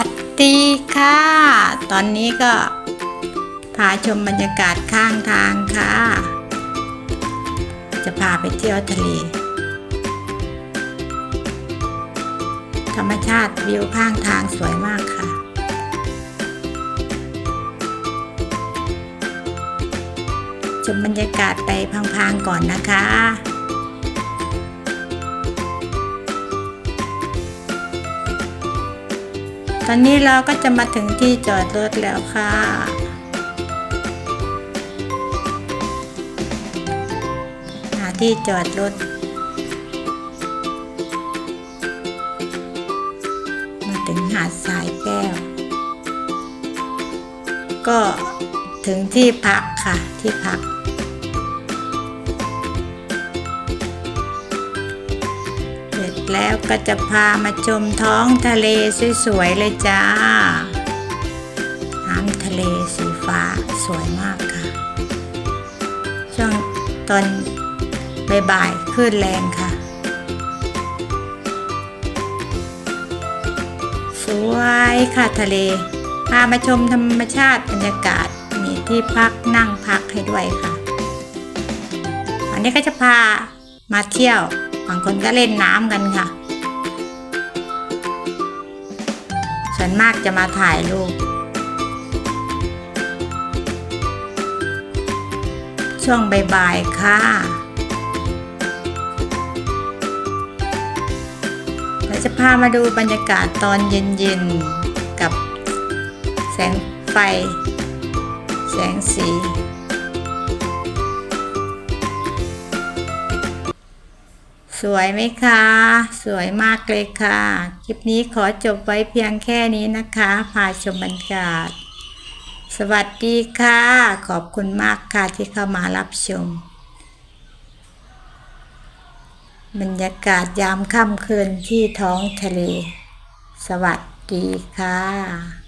ัสดีค่ะ ตอนนี้ก็พาชมบรรยากาศข้างทางค่ะ จะพาไปเที่ยวทะเล ธรรมชาติวิวข้างทางสวยมากค่ะ ชมบรรยากาศไปพังๆก่อนนะคะ อนนี้เราก็จะมาถึงที่จอดรถแล้วค่ะ หาที่จอดรถมาถึงหาดสายแก้ว ก็ถึงที่พักค่ะที่พัก สร็จแล้วก็จะพามาชมท้องทะเลสวยๆเลยจ้า น้ำทะเลสีฟ้าสวยมากค่ะ ช่วงตอนบ่ายๆคลื่นแรงค่ะ สวยค่ะทะเล พามาชมธรรมชาติบรรยากาศมีที่พักนั่งพักให้ด้วยค่ะวันนี้ก็จะพามาเที่ยว บางคนก็เล่นน้ำกันค่ะ ส่วนมากจะมาถ่ายรูป ช่วงบ่ายๆค่ะ เราจะพามาดูบรรยากาศตอนเย็นๆ กับแสงไฟ แสงสี สวยไหมคะ สวยมากเลยค่ะ คลิปนี้ขอจบไว้เพียงแค่นี้นะคะ พาชมบรรยากาศ สวัสดีค่ะ ขอบคุณมากค่ะที่เข้ามารับชม บรรยากาศยามค่ำคืนที่ท้องทะเล สวัสดีค่ะ